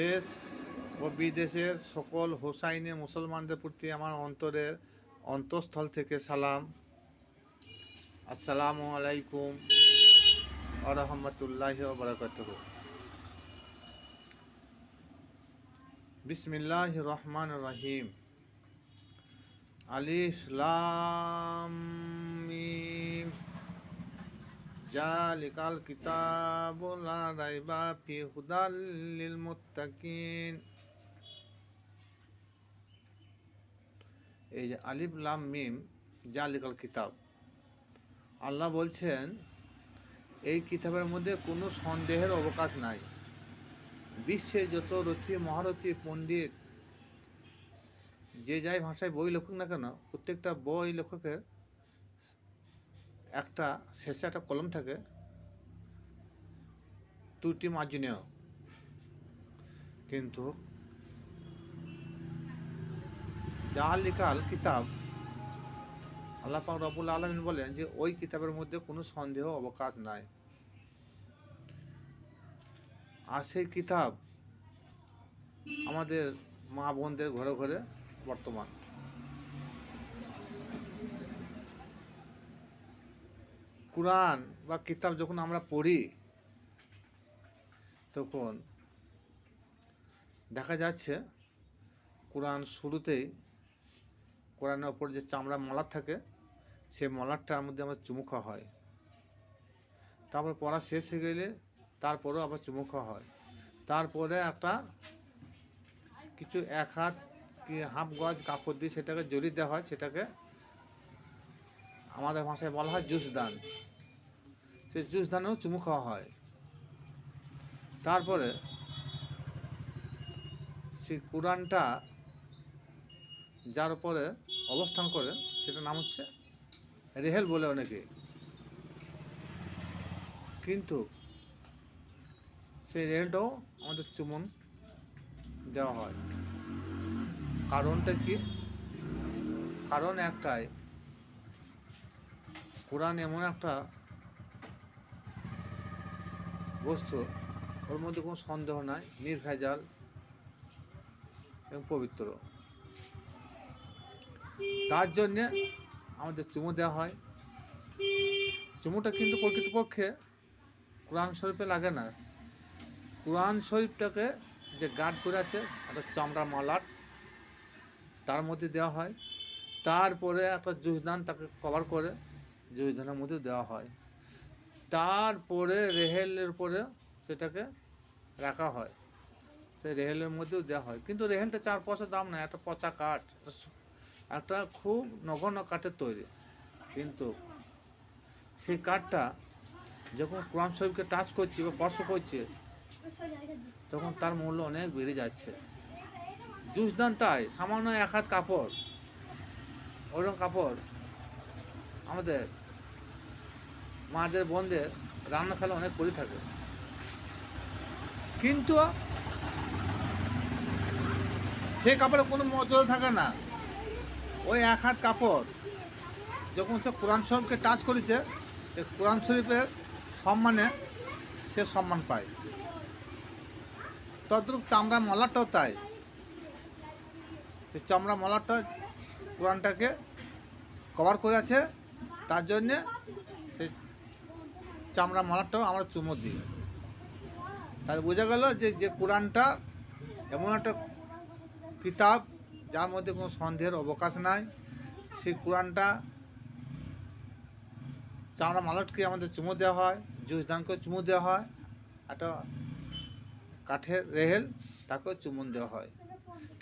দেশ ও বিদেশের সকল হোসাইনে মুসলমানদের প্রতি আমার অন্তরের অন্তঃস্থল থেকে সালাম। আসসালামু আলাইকুম আরহামতুল্লাহ বরকত বিসমিল্লাহ রহমান রহিম। আলিফ লাম জালিকাল কিতাবু লা রাইবা ফি হুদাল মুত্তাকিন। এই যে আলিফ লাম মিম, জালিকাল কিতাব। আল্লাহ বলছেন, এই কিতাবের মধ্যে কোনো সন্দেহের অবকাশ নাই। বিশ্বে যত রথী, মহারথী, পণ্ডিত, যে যাই ভাষায় বই লেখুক না কেন, প্রত্যেকটা বই লেখকের একটা শেষে একটা কলম থাকে। ত্রুটি মার্জনীয় কিন্তু যা লিখাল কিতাব আল্লাহ পাক রবুল আলমিন বলেন যে, ওই কিতাবের মধ্যে কোনো সন্দেহ অবকাশ নাই। আর সেই কিতাব আমাদের মা বোনদের ঘরে ঘরে বর্তমান। কোরআন বা কিতাব যখন আমরা পড়ি, তখন দেখা যাচ্ছে কোরআন শুরুতেই কোরআনের ওপর যে চামড়া মলার থাকে, সেই মলারটার মধ্যে আমার চুমু খাওয়া হয়। তারপর পড়া শেষ হয়ে গেলে তারপরেও আবার চুমু খাওয়া হয়। তারপরে একটা কিছু এক হাত কি হাফ গজ কাপড় দিয়ে সেটাকে জড়িয়ে দেওয়া হয়, সেটাকে আমাদের ভাষায় বলা হয় জুস দান সেই জুস দানেও চুমু খাওয়া হয়। তারপরে সেই কোরআনটা যার উপরে অবস্থান করে, সেটার নাম হচ্ছে রেহেল বলে অনেকে। কিন্তু সেই রেহেলটাও আমাদের চুমন দেওয়া হয়। কারণটা কি? কারণ একটাই, কোরআন এমন একটা বস্তু, ওর মধ্যে কোনো সন্দেহ নাই, নির্ভেজাল এবং পবিত্র। তার জন্যে আমাদের চুমু দেওয়া হয়। চুমুটা কিন্তু প্রকৃতপক্ষে কোরআন শরীফে লাগে না। কোরআন শরীফটাকে যে গার্ড করে আছে, একটা চামড়া মালাট তার মধ্যে দেওয়া হয়। তারপরে একটা জুজদান তাকে কভার করে জুজদানের মধ্যে দেওয়া হয়। তারপরে রেহেলের পরে সেটাকে রাখা হয়। সেই রেহেলের মধ্যেও দেওয়া হয়। কিন্তু রেহেলটা চার পয়সা দাম না, একটা পচা কাঠ। একটা খুব নগণ্য কাঠের তৈরি। কিন্তু সেই কাঠটা যখন কোরআন শরীফকে টাচ করছে বা স্পর্শ করছে, তখন তার মূল্য অনেক বেড়ে যাচ্ছে। জুসদান তাই, সামান্য এক হাত কাপড়, ওরকম কাপড় আমাদের মাদের বোনদের রান্নাশালা অনেক করে থাকে। কিন্তু সে কাপড়ে কোনো মজল থাকে না। ওই এক হাত কাপড় যখন সে কোরআন শরীফকে টাচ করেছে, সে কোরআন শরীফের সম্মানে সে সম্মান পায়। তদ্রূপ চামড়া মলাটাও তাই। সে চামড়া মলাটা কোরআনটাকে কভার করে আছে তার জন্যে চামড়া মলাটাও আমরা চুমো দিই। তার বোঝা গেল যে যে কোরআনটা এমন একটা কিতাব যার মধ্যে কোনো সন্দেহের অবকাশ নাই। সেই কোরআনটা চামড়া মালটকে আমাদের চুমো দেওয়া হয় জুসদানকে চুমু দেওয়া হয়, একটা কাঠের রেহেল তাকেও চুমুন দেওয়া হয়।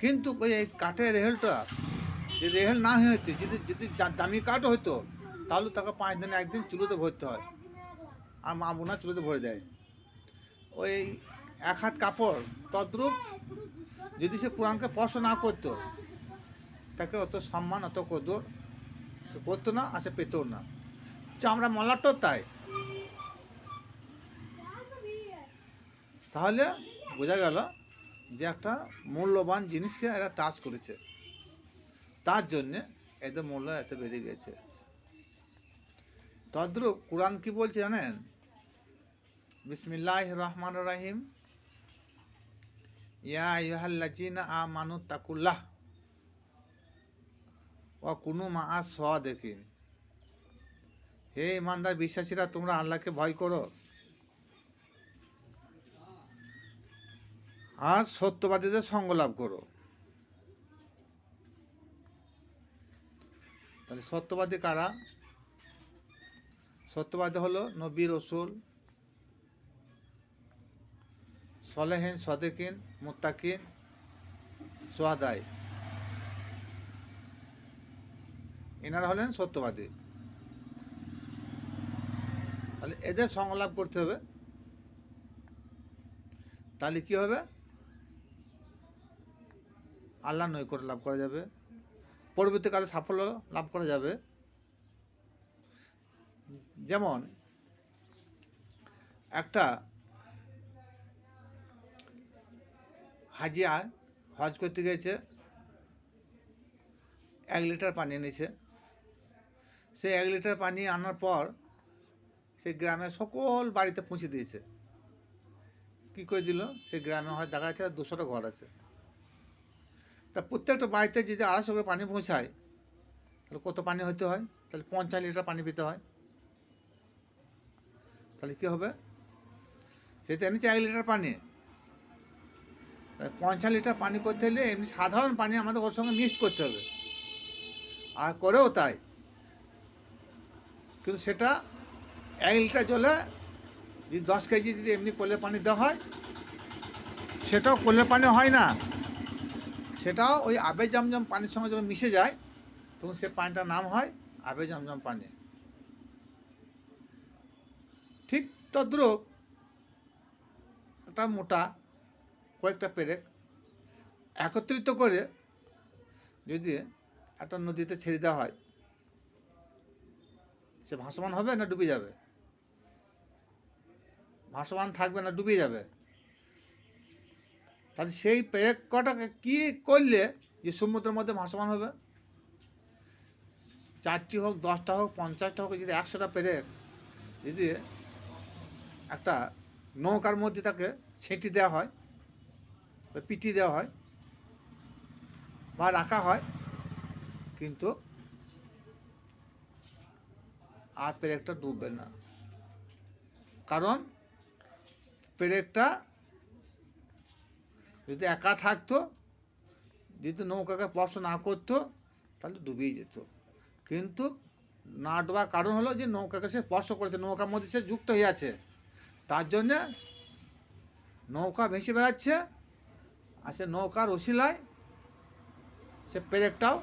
কিন্তু ওই এই কাঠের রেহেলটা যে রেহেল না হইতে, যদি যদি দামি কাঠ হইতো, তাহলে তাকে পাঁচ দিনে একদিন চুলোতে ভরতে হয়। আর মা বোনা চুলোতে ভরে দেয়। ওই এক হাত কাপড় তদ্রূপ যদি সে কোরআনকে স্পর্শ না করতো, তাকে অত সম্মান, অত কদর করতো না আর সে পেতো না। চামড়া মলাটাও তাই। তাহলে বোঝা গেল যে একটা মূল্যবান জিনিসকে এরা টাচ করেছে। তার জন্যে এদের মূল্য এত বেড়ে গেছে। তদ্রূপ কোরআন কি বলছে জানেন? বিসমিল্লাহ রহমান রাহিম ইয়া ইহাল্লাজিনা আ মানু তাকুল্লাহ। ও কোনো মা আ দেখিন হে ইমানদার বিশ্বাসীরা, তোমরা আল্লাহকে ভয় করো। আর সত্যবাদীদের সঙ্গ লাভ করো। তাহলে সত্যবাদী কারা? সত্যবাদী হলো নবী, রসুল সলেহিন, সদেকিন, মুত্তাকিন, সোয়াদাই। এনারা হলেন সত্যবাদী। তাহলে এদের সংলাপ করতে হবে। তাহলে কি হবে? আল্লাহ নৈকট্য লাভ করা যাবে। পরবর্তীকালে সাফল্য লাভ করা যাবে। যেমন একটা হাজিয়া হজ করতে গেছে এক লিটার পানি এনেছে। সে এক লিটার পানি আনার পর সে গ্রামে সকল বাড়িতে পৌঁছে দিয়েছে। কি করে দিল? সে গ্রামে হয় দেখা যাচ্ছে দুশোটা ঘর আছে। তা প্রত্যেকটা বাড়িতে যদি আড়াইশো করে পানি পৌঁছায়, তাহলে কত পানি হতে হয়? তাহলে পঞ্চাশ লিটার পানি পেতে হয়। তাহলে কী হবে? সে তো এনেছে এক লিটার পানি পঞ্চাশ লিটার পানি করতে হলে এমনি সাধারণ পানি আমাদের ওর সঙ্গে মিক্সড করতে হবে। আর করেও তাই। কিন্তু সেটা এক লিটার জলে যদি দশ কেজি যদি এমনি কোলের পানি দেওয়া হয়, সেটাও কোলের পানি হয় না। সেটাও ওই আবে জমজম পানির সঙ্গে যখন মিশে যায়, তখন সে পানিটার নাম হয় আবে জমজম পানি। ঠিক তদ্রূপ একটা মোটা কয়েকটা পেরেক একত্রিত করে যদি একটা নদীতে ছেড়ে দেওয়া হয়, সে ভাসমান হবে না ডুবে যাবে? ভাসমান থাকবে না, ডুবে যাবে? তাহলে সেই পেরেক কটাকে কী করলে যে সমুদ্রের মধ্যে ভাসমান হবে? চারটি হোক, দশটা হোক, পঞ্চাশটা হোক, যদি একশোটা পেরেক যদি একটা নৌকার মধ্যে তাকে ছেঁটি দেওয়া হয় পিটি দেওয়া হয় বা রাখা হয়, কিন্তু আর পেরেকটা ডুববে না। কারণ পেরেকটা যদি একা থাকতো, যদি নৌকাকে স্পর্শ না করতো, তাহলে ডুবেই যেত। কিন্তু না ডোবার কারণ হলো যে নৌকাকে সে স্পর্শ করেছে, নৌকার মধ্যে সে যুক্ত হয়ে আছে। তার জন্যে নৌকা ভেসে বেড়াচ্ছে আর সে নৌকার ওসিলায় সে পেরেকটাও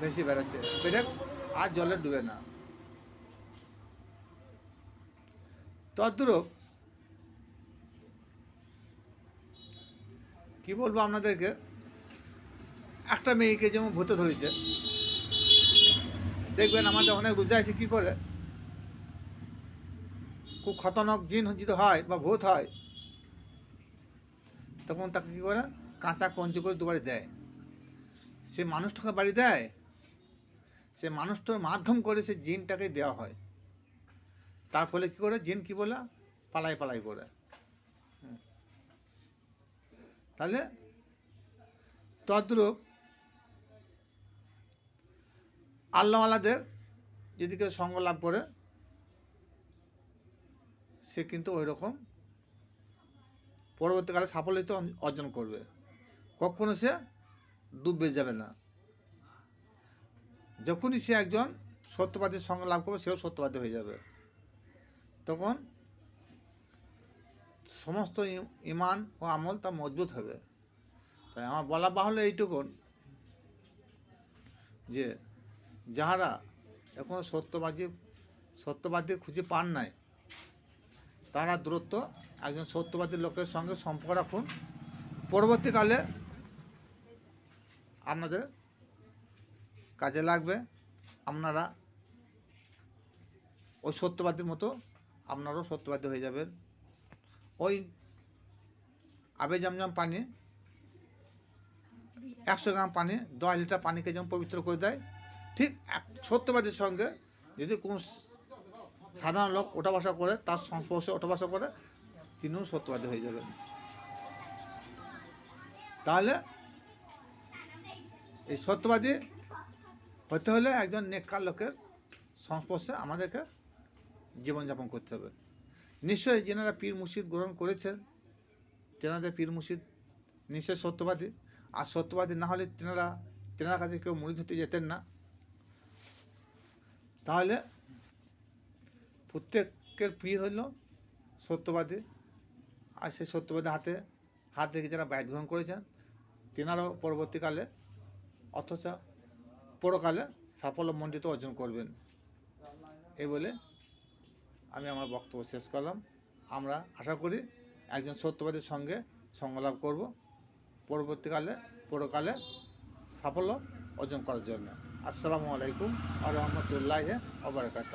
ভেসে বেড়াচ্ছে। পেরেক আর জলে ডুবে না। তদ্রূপ কি বলব আপনাদেরকে? একটা মেয়েকে যেমন ভূতে ধরেছে, দেখবেন আমাদের অনেক রোজা আছে, কী করে? খুব খতরনাক জিন যদি হয় বা ভূত হয়, তখন তাকে কী করে? কাঁচা কঞ্চি করে দুবারে দেয়। সে মানুষটাকে বাড়ি দেয়। সে মানুষটার মাধ্যম করে সে জিনটাকে দেওয়া হয়। তার ফলে কী করে? জিন কী বলে? পালাই পালাই করে। তাহলে তদ্রূপ আল্লাহওয়ালাদের যদি কেউ সঙ্গ লাভ করে, সে কিন্তু ওই রকম পরবর্তীকালে সাফল্য অর্জন করবে। কখনো সে ডুববে যাবে না। যখনই সে একজন সত্যবাদীর সঙ্গ লাভ করবে, সেও সত্যবাদী হয়ে যাবে। তখন সমস্ত ইমান ও আমল তার মজবুত হবে। তাই আমার বলা বাহুল্য এইটুকুন যে, যাহারা এখন সত্যবাদী সত্যবাদীর খুঁজে পান নাই, তারা দ্রুত একজন সত্যবাদী লোকের সঙ্গে সম্পর্ক রাখুন। পরবর্তীকালে আপনাদের কাজে লাগবে, আপনারা ওই সত্যবাদীর মতো আপনারাও সত্যবাদী হয়ে যাবেন। ওই আবে জমজম পানি, একশো গ্রাম পানি, দশ লিটার পানিকে যেমন পবিত্র করে দেয়, ঠিক এক সত্যবাদীর সঙ্গে যদি কোনো সাধারণ লোক ওঠা বসা করে, তার সংস্পর্শে ওঠা বসা করে, তিনিও সত্যবাদী হয়ে যাবেন। তাহলে এই সত্যবাদী হতে হলে একজন নেককার লোকের সংস্পর্শে আমাদেরকে জীবনযাপন করতে হবে। নিশ্চয়ই যেনারা পীর মুর্শিদ গ্রহণ করেছেন, তেনাদের পীর মুর্শিদ নিশ্চয়ই সত্যবাদী। আর সত্যবাদী না হলে তেনারা, তেনার কাছে কেউ মুড়ি ধরতে যেতেন না। তাহলে প্রত্যেকের পীর হইল সত্যবাদী। আর সেই সত্যবাদী হাতে, হাত রেখে যারা বাইট গ্রহণ করেছেন, তেনারাও পরবর্তীকালে অথচ পরকালে সাফল্য মণ্ডিত অর্জন করবেন। এই বলে আমি আমার বক্তব্য শেষ করলাম। আমরা আশা করি একজন সত্যবাদীর সঙ্গে সংলাপ করব পরবর্তীকালে, পরকালে সাফল্য অর্জন করার জন্য। আসসালামু আলাইকুম আ রহমতুল্লাহ আবরকাত